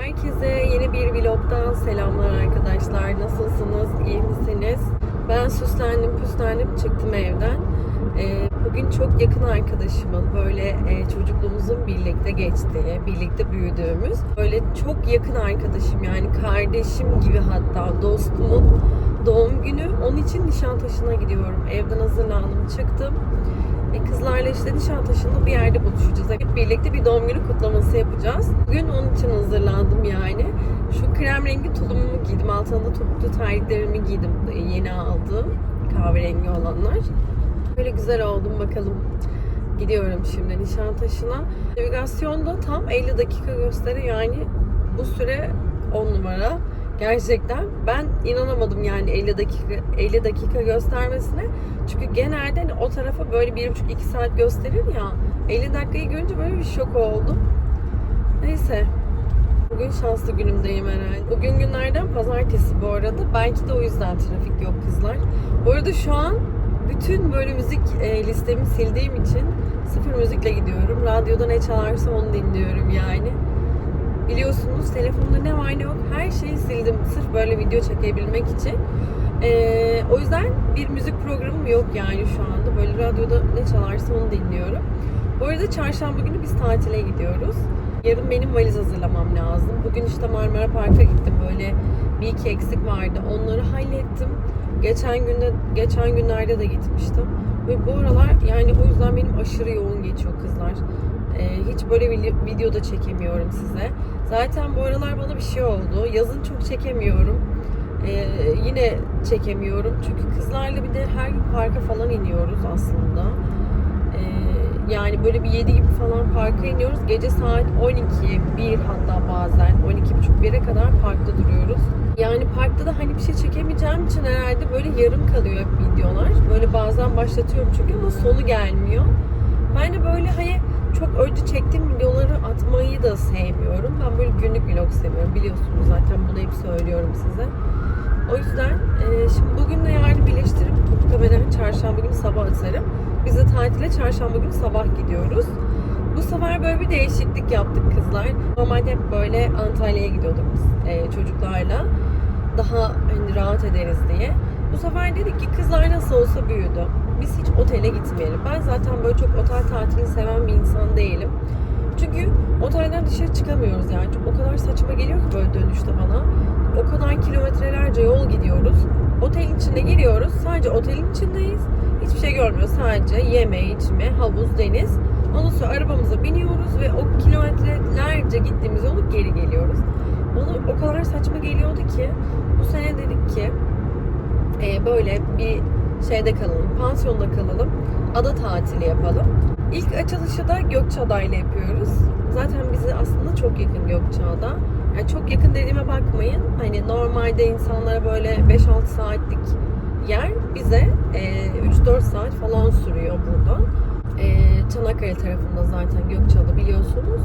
Herkese yeni bir vlogdan selamlar arkadaşlar. Nasılsınız? İyi misiniz? Ben süslendim, püslendim, çıktım evden. Ee, bugün çok yakın arkadaşımın, böyle e, çocukluğumuzun birlikte geçtiği, birlikte büyüdüğümüz, böyle çok yakın arkadaşım yani kardeşim gibi hatta dostumun doğum günü. Onun için Nişantaşı'na gidiyorum. Evden hazırlandım, çıktım. E, kızlarla işte Nişantaşı'nda bir yerde buluşacağız. Hep birlikte bir doğum günü kutlaması yapacağız. Bugün onun için hazırlandım yani. Şu krem rengi tulumumu giydim. Altına da topuklu terliklerimi giydim. E, Yeni aldığım kahverengi olanlar. Böyle güzel oldum bakalım. Gidiyorum şimdi Nişantaşı'na. Navigasyonda tam 50 dakika gösteriyor yani bu süre 10 numara. Gerçekten ben inanamadım yani 50 dakika 50 dakika göstermesine. Çünkü genelde hani o tarafa böyle 1,5-2 saat gösterir ya. 50 dakikayı görünce böyle bir şok oldum. Neyse. Bugün şanslı günümdeyim herhalde. Bugün günlerden pazartesi bu arada. Belki de o yüzden trafik yok kızlar. Bu arada şu an bütün böyle müzik e, listemi sildiğim için sıfır müzikle gidiyorum. Radyoda ne çalarsa onu dinliyorum yani. Biliyorsunuz telefonda ne var ne yok her şeyi sildim sırf böyle video çekebilmek için. Ee, o yüzden bir müzik programım yok yani şu anda. Böyle radyoda ne çalarsa onu dinliyorum. Bu arada çarşamba günü biz tatile gidiyoruz. Yarın benim valiz hazırlamam lazım. Bugün işte Marmara Park'a gittim. Böyle bir iki eksik vardı. Onları hallettim. Geçen günde geçen günlerde de gitmiştim. Ve bu aralar yani o yüzden benim aşırı yoğun geçiyor kızlar. Ee, hiç böyle video, video da çekemiyorum size. Zaten bu aralar bana bir şey oldu. Yazın çok çekemiyorum. Ee, yine çekemiyorum. Çünkü kızlarla bir de her gün parka falan iniyoruz aslında. Ee, yani böyle bir 7 gibi falan parka iniyoruz. Gece saat 12, 1 hatta bazen 12.30 1'e kadar parkta duruyoruz. Yani parkta da hani bir şey çekemeyeceğim için herhalde böyle yarım kalıyor videolar. Böyle bazen başlatıyorum çünkü ama sonu gelmiyor. Ben de böyle hani çok önce çektiğim videoları atmayı da sevmiyorum. Ben böyle günlük vlog seviyorum. Biliyorsunuz zaten bunu hep söylüyorum size. O yüzden e, şimdi bugün de yarın birleştirip muhtemelen çarşamba günü sabah atarım. Biz de tatile çarşamba günü sabah gidiyoruz. Bu sefer böyle bir değişiklik yaptık kızlar. Normalde hep böyle Antalya'ya gidiyorduk biz e, çocuklarla. Daha hani rahat ederiz diye. Bu sefer dedik ki kızlar nasıl olsa büyüdü. Biz hiç otele gitmeyelim. Ben zaten böyle çok otel tatilini seven bir insan değilim. Çünkü otelden dışarı çıkamıyoruz yani. Çok, o kadar saçma geliyor ki böyle dönüşte bana. O kadar kilometrelerce yol gidiyoruz. Otelin içine giriyoruz. Sadece otelin içindeyiz. Hiçbir şey görmüyoruz. Sadece yeme, içme, havuz, deniz. Ondan sonra arabamıza biniyoruz ve o kilometrelerce gittiğimiz yolu geri geliyoruz. Bana o kadar saçma geliyordu ki bu sene dedik ki e, böyle bir şeyde kalalım, pansiyonda kalalım, ada tatili yapalım. İlk açılışı da Gökçeada'yla yapıyoruz. Zaten bize aslında çok yakın Gökçeada. Yani çok yakın dediğime bakmayın. Hani normalde insanlara böyle 5-6 saatlik yer bize e, 3-4 saat falan sürüyor buradan. E, Çanakkale tarafında zaten Gökçeada biliyorsunuz.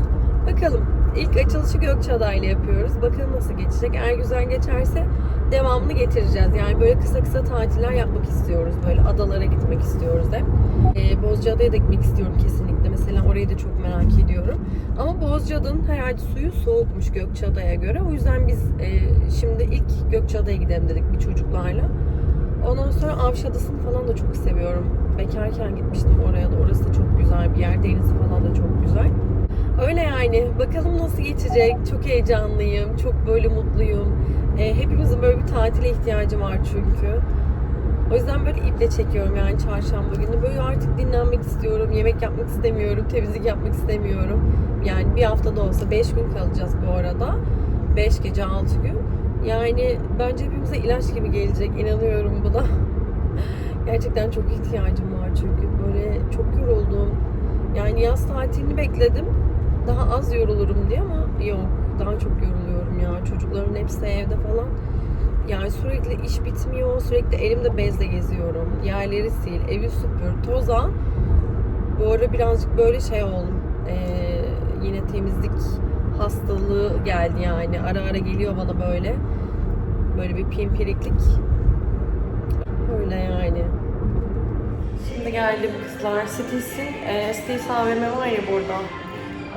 Bakalım ilk açılışı Gökçeada ile yapıyoruz. Bakalım nasıl geçecek. Eğer güzel geçerse devamını getireceğiz. Yani böyle kısa kısa tatiller yapmak istiyoruz. Böyle adalara gitmek istiyoruz hep. Ee, Bozcaada'ya da gitmek istiyorum kesinlikle. Mesela orayı da çok merak ediyorum. Ama Bozcaada'nın herhalde suyu soğukmuş Gökçeada'ya göre. O yüzden biz e, şimdi ilk Gökçeada'ya gidelim dedik bir çocuklarla. Ondan sonra Avşadası'nı falan da çok seviyorum. Bekarken gitmiştim oraya da. Orası da çok güzel bir yer. Denizi falan da çok güzel. Öyle yani. Bakalım nasıl geçecek. Çok heyecanlıyım. Çok böyle mutluyum. Böyle bir tatile ihtiyacı var çünkü. O yüzden böyle iple çekiyorum yani çarşamba günü. Böyle artık dinlenmek istiyorum. Yemek yapmak istemiyorum. Temizlik yapmak istemiyorum. Yani bir hafta da olsa 5 gün kalacağız bu arada. 5 gece 6 gün. Yani bence hepimize ilaç gibi gelecek. inanıyorum buna. Gerçekten çok ihtiyacım var çünkü. Böyle çok yoruldum. Yani yaz tatilini bekledim. Daha az yorulurum diye ama yok. Daha çok yoruluyorum ya. Çocukların hepsi evde falan. Yani sürekli iş bitmiyor. Sürekli elimde bezle geziyorum. Yerleri sil, evi süpür, toza. Bu ara birazcık böyle şey oldum. Ee, yine temizlik hastalığı geldi yani. Ara ara geliyor bana böyle. Böyle bir pimpiriklik. Öyle yani. Şimdi geldim kızlar. Stils'in, e, Stils AVM var ya burada.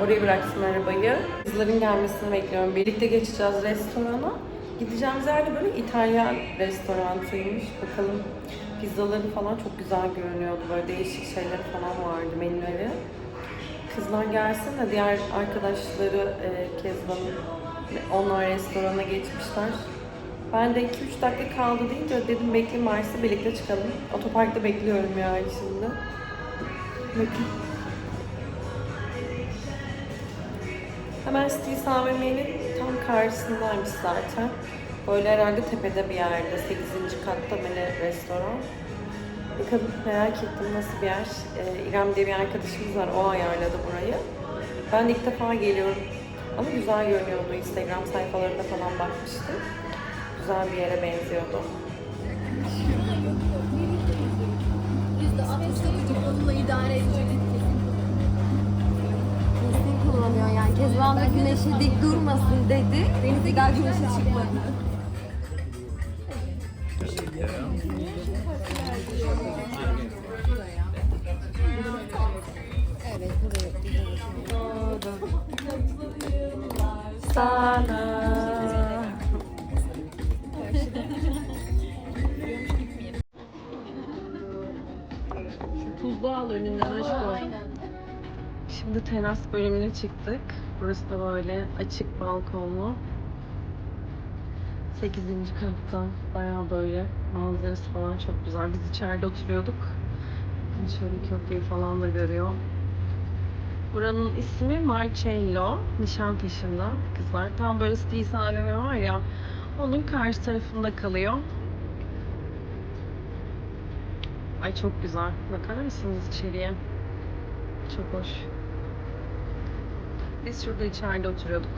Oraya bıraktım arabayı. Kızların gelmesini bekliyorum. Birlikte geçeceğiz restorana. Gideceğimiz yerde böyle İtalyan restorantıymış. Bakalım pizzaları falan çok güzel görünüyordu. Böyle değişik şeyler falan vardı menüleri. Kızlar gelsin de diğer arkadaşları e, Kezban'ın onlar restorana geçmişler. Ben de 2-3 dakika kaldı deyince dedim bekleyin varsa birlikte çıkalım. Otoparkta bekliyorum yani şimdi. Bakın. Hemen Stil AVM'nin tam karşısındaymış zaten. Böyle herhalde tepede bir yerde. 8. katta ne restoran. Bakalım merak ettim nasıl bir yer. Ee, İrem diye bir arkadaşımız var. O ayarladı burayı. Ben ilk defa geliyorum. Ama güzel görünüyordu. Instagram sayfalarında falan bakmıştım. Güzel bir yere benziyordu. Onunla idare edecek. Kullanıyor yani. Kezban da güneşe dik durmasın dedi. Denize daha güneşe çıkmadı. Evet, Sana. Tuzlu al önünden aşkım. Şimdi teras bölümüne çıktık. Burası da böyle açık balkonlu. 8. katta bayağı böyle manzarası falan çok güzel. Biz içeride oturuyorduk. Şöyle köprüyü falan da görüyor. Buranın ismi Marcello. Nişantaşı'nda kızlar. Tam böyle Stis AVM var ya. Onun karşı tarafında kalıyor. Ay çok güzel. Bakar mısınız içeriye? Çok hoş. Biz şurada içeride oturuyorduk.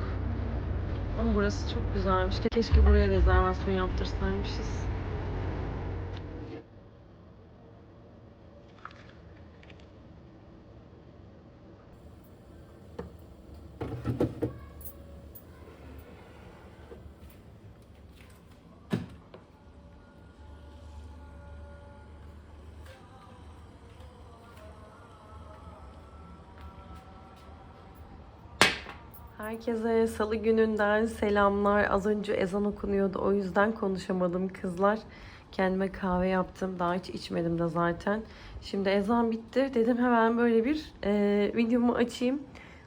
Ama burası çok güzelmiş. Keşke buraya rezervasyon yaptırsaymışız. Herkese salı gününden selamlar. Az önce ezan okunuyordu. O yüzden konuşamadım kızlar. Kendime kahve yaptım. Daha hiç içmedim de zaten. Şimdi ezan bitti. Dedim hemen böyle bir e, videomu açayım.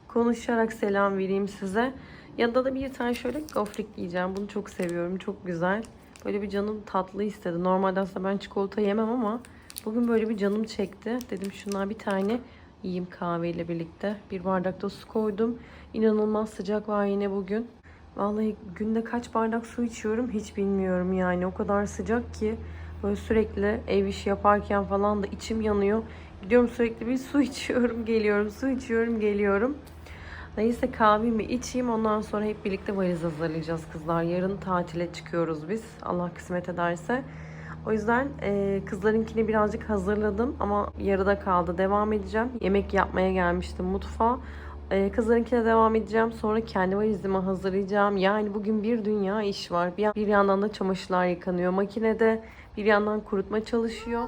Konuşarak selam vereyim size. Yanında da bir tane şöyle gofrik yiyeceğim. Bunu çok seviyorum. Çok güzel. Böyle bir canım tatlı istedi. Normalde aslında ben çikolata yemem ama bugün böyle bir canım çekti. Dedim şundan bir tane yiyeyim kahveyle birlikte. Bir bardak da su koydum. İnanılmaz sıcak var yine bugün. Vallahi günde kaç bardak su içiyorum hiç bilmiyorum yani. O kadar sıcak ki böyle sürekli ev işi yaparken falan da içim yanıyor. Gidiyorum sürekli bir su içiyorum, geliyorum, su içiyorum, geliyorum. Neyse kahvemi içeyim ondan sonra hep birlikte valiz hazırlayacağız kızlar. Yarın tatile çıkıyoruz biz. Allah kısmet ederse. O yüzden e, kızlarınkini birazcık hazırladım ama yarıda kaldı. Devam edeceğim. Yemek yapmaya gelmiştim mutfağa. E, kızlarınkine devam edeceğim. Sonra kendi valizimi hazırlayacağım. Yani bugün bir dünya iş var. Bir, bir yandan da çamaşırlar yıkanıyor makinede. Bir yandan kurutma çalışıyor.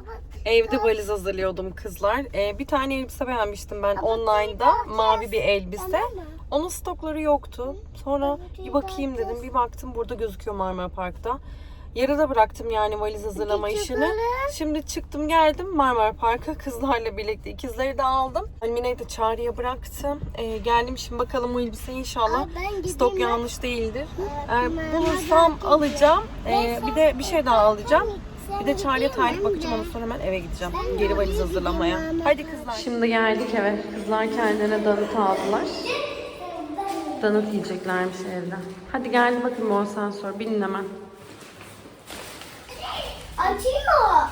Evde valiz hazırlıyordum kızlar. E, bir tane elbise beğenmiştim ben online'da. Mavi bir elbise. Onun stokları yoktu. Sonra bir bakayım dedim. Bir baktım burada gözüküyor Marmara Park'ta. Yarıda bıraktım yani valiz hazırlama işini. Şimdi çıktım geldim Marmara Park'a kızlarla birlikte. ikizleri de aldım. Almine'yi de çağrıya bıraktım. Ee, geldim şimdi bakalım o elbise inşallah stok yanlış değildir. Eğer bulursam alacağım. Ee, bir de bir şey daha alacağım. Bir de çağrıya tarih bakacağım ondan sonra hemen eve gideceğim. Geri valiz hazırlamaya. Hadi kızlar. Şimdi geldik eve. Kızlar kendilerine donut aldılar. Donut yiyeceklermiş evde. Hadi geldi bakın mor sensör. Binin hemen. Açıyor.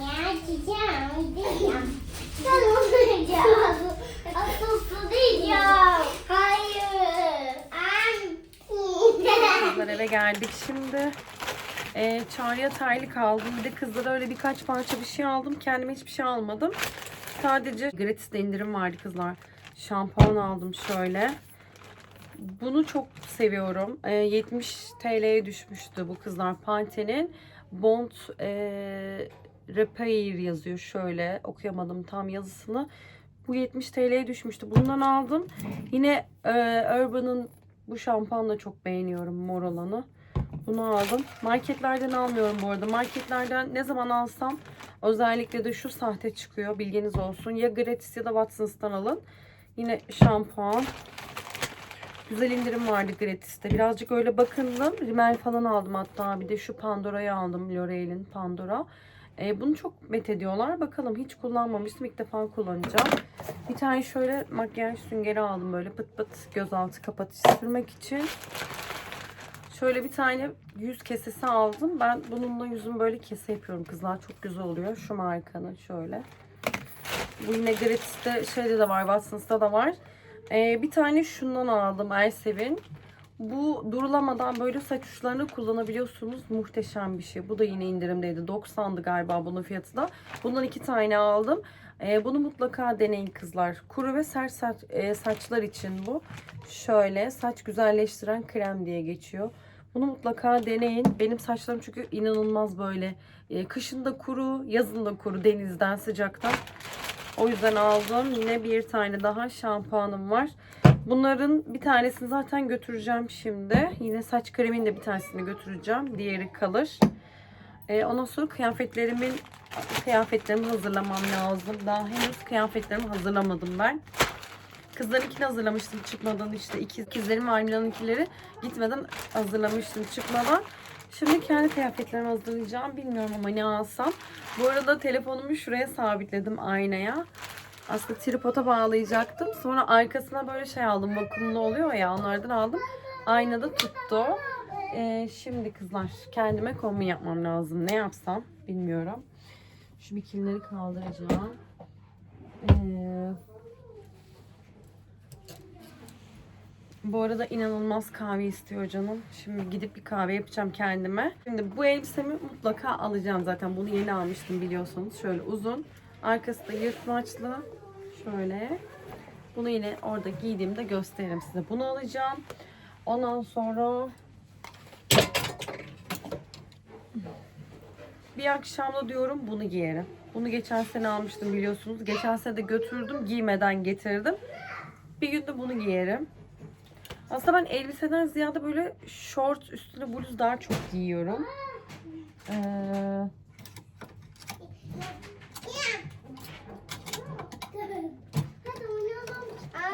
Ya açacağım. Diyeceğim. Ben olmayacağım. Asıl diyeceğim. Hayır. Kızlar eve geldik şimdi. Ee, çağrıya terlik aldım. Bir de kızlara öyle birkaç parça bir şey aldım. Kendime hiçbir şey almadım. Sadece gratis'te indirim vardı kızlar. Şampuan aldım şöyle. Bunu çok seviyorum. Ee, 70 TL'ye düşmüştü bu kızlar Pantene'in. Bond e, Repair yazıyor şöyle. Okuyamadım tam yazısını. Bu 70 TL'ye düşmüştü. Bundan aldım. Yine e, Urban'ın bu şampuanı da çok beğeniyorum mor olanı. Bunu aldım. Marketlerden almıyorum bu arada. Marketlerden ne zaman alsam özellikle de şu sahte çıkıyor. Bilginiz olsun. Ya gratis ya da Watsons'tan alın. Yine şampuan. Güzel indirim vardı gratis'te. Birazcık öyle bakındım. Rimel falan aldım hatta. Bir de şu Pandora'yı aldım. L'Oreal'in Pandora. Ee, bunu çok met ediyorlar. Bakalım hiç kullanmamıştım. İlk defa kullanacağım. Bir tane şöyle makyaj süngeri aldım. Böyle pıt pıt gözaltı kapatıcı sürmek için. Şöyle bir tane yüz kesesi aldım. Ben bununla yüzüm böyle kese yapıyorum kızlar. Çok güzel oluyor. Şu markanın şöyle. Bu yine gratis'te şeyde de var. Watsons'ta da var. Ee, bir tane şundan aldım Elsev'in. Bu durulamadan böyle saç uçlarını kullanabiliyorsunuz. Muhteşem bir şey. Bu da yine indirimdeydi. 90'dı galiba bunun fiyatı da. Bundan iki tane aldım. Ee, bunu mutlaka deneyin kızlar. Kuru ve sert saç, e, saçlar için bu. Şöyle saç güzelleştiren krem diye geçiyor. Bunu mutlaka deneyin. Benim saçlarım çünkü inanılmaz böyle. E, kışın da kuru, yazın da kuru denizden, sıcaktan. O yüzden aldım. Yine bir tane daha şampuanım var. Bunların bir tanesini zaten götüreceğim şimdi. Yine saç kremin de bir tanesini götüreceğim. Diğeri kalır. Ee, ondan sonra kıyafetlerimin kıyafetlerimi hazırlamam lazım. Daha henüz kıyafetlerimi hazırlamadım ben. Kızlarınkini hazırlamıştım çıkmadan işte ikiz, ikizlerim ve Almila'nınkileri gitmeden hazırlamıştım çıkmadan. Şimdi kendi kıyafetlerimi hazırlayacağım. Bilmiyorum ama ne alsam. Bu arada telefonumu şuraya sabitledim aynaya. Aslında tripoda bağlayacaktım. Sonra arkasına böyle şey aldım. Vakumlu oluyor ya onlardan aldım. Aynada tuttu. Ee, şimdi kızlar kendime kombin yapmam lazım. Ne yapsam bilmiyorum. Şu bikinileri kaldıracağım. Ee, Bu arada inanılmaz kahve istiyor canım. Şimdi gidip bir kahve yapacağım kendime. Şimdi bu elbisemi mutlaka alacağım zaten. Bunu yeni almıştım biliyorsunuz. Şöyle uzun. Arkası da yırtmaçlı. Şöyle. Bunu yine orada giydiğimde gösteririm size. Bunu alacağım. Ondan sonra bir akşamda diyorum bunu giyerim. Bunu geçen sene almıştım biliyorsunuz. Geçen sene de götürdüm. Giymeden getirdim. Bir gün de bunu giyerim. Aslında ben elbiseden ziyade böyle short üstüne bluz daha çok giyiyorum. Ee,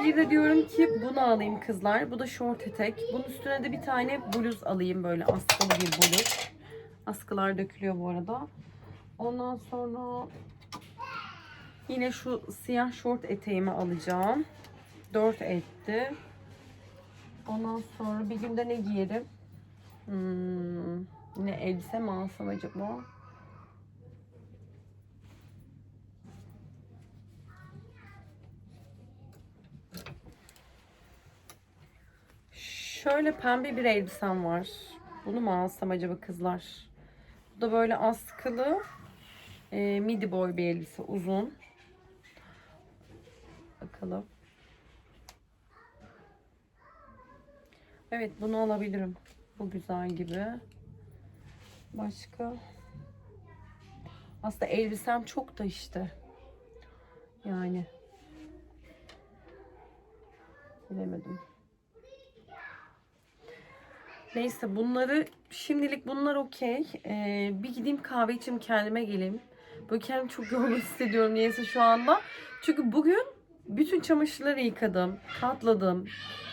bir de diyorum ki bunu alayım kızlar. Bu da short etek. Bunun üstüne de bir tane bluz alayım böyle askılı bir bluz. Askılar dökülüyor bu arada. Ondan sonra yine şu siyah short eteğimi alacağım. 4 etti. Ondan sonra bir günde ne giyerim? Hmm, yine elbise mi alsam acaba? Şöyle pembe bir elbisem var. Bunu mu alsam acaba kızlar? Bu da böyle askılı e, midi boy bir elbise uzun. Bakalım. Evet bunu alabilirim. Bu güzel gibi. Başka? Aslında elbisem çok da işte. Yani. Bilemedim. Neyse bunları şimdilik bunlar okey. Ee, bir gideyim kahve içeyim kendime geleyim. Böyle kendimi çok yorgun hissediyorum niyeyse şu anda. Çünkü bugün bütün çamaşırları yıkadım, katladım,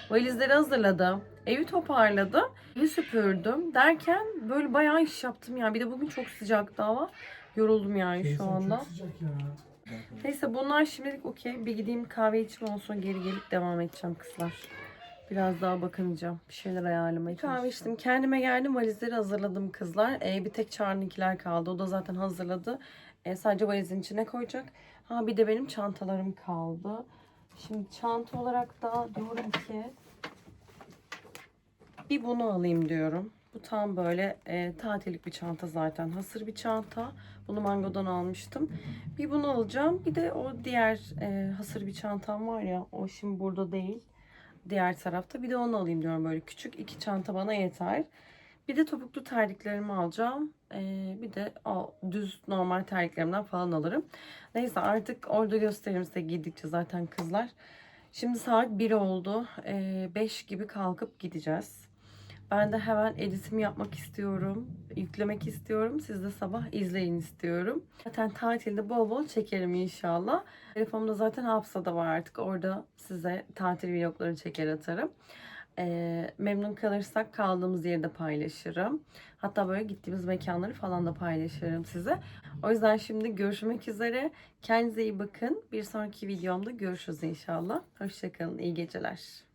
valizleri hazırladım, evi toparladım, evi süpürdüm derken böyle bayağı iş yaptım yani. Bir de bugün çok sıcaktı hava. Yoruldum yani şu anda. Çok sıcak ya. Neyse bunlar şimdilik okey. Bir gideyim kahve içeyim ondan sonra geri gelip devam edeceğim kızlar. Biraz daha bakınacağım. Bir şeyler ayarlamaya Kahve içtim. Kendime geldim. Valizleri hazırladım kızlar. Ee, bir tek Çağrı'nınkiler kaldı. O da zaten hazırladı. Ee, sadece valizin içine koyacak. Ha bir de benim çantalarım kaldı. Şimdi çanta olarak da diyorum ki bir bunu alayım diyorum. Bu tam böyle e, tatillik bir çanta zaten. Hasır bir çanta. Bunu Mango'dan almıştım. Bir bunu alacağım. Bir de o diğer e, hasır bir çantam var ya. O şimdi burada değil. Diğer tarafta. Bir de onu alayım diyorum böyle. Küçük iki çanta bana yeter. Bir de topuklu terliklerimi alacağım. Ee, bir de o, düz normal terliklerimden falan alırım. Neyse artık orada gösteririm size giydikçe zaten kızlar. Şimdi saat 1 oldu. 5 gibi kalkıp gideceğiz. Ben de hemen editimi yapmak istiyorum. Yüklemek istiyorum. Siz de sabah izleyin istiyorum. Zaten tatilde bol bol çekerim inşallah. Telefonumda zaten hafızada var artık. Orada size tatil vlogları çeker atarım. Ee, memnun kalırsak kaldığımız yeri de paylaşırım. Hatta böyle gittiğimiz mekanları falan da paylaşırım size. O yüzden şimdi görüşmek üzere. Kendinize iyi bakın. Bir sonraki videomda görüşürüz inşallah. Hoşçakalın. İyi geceler.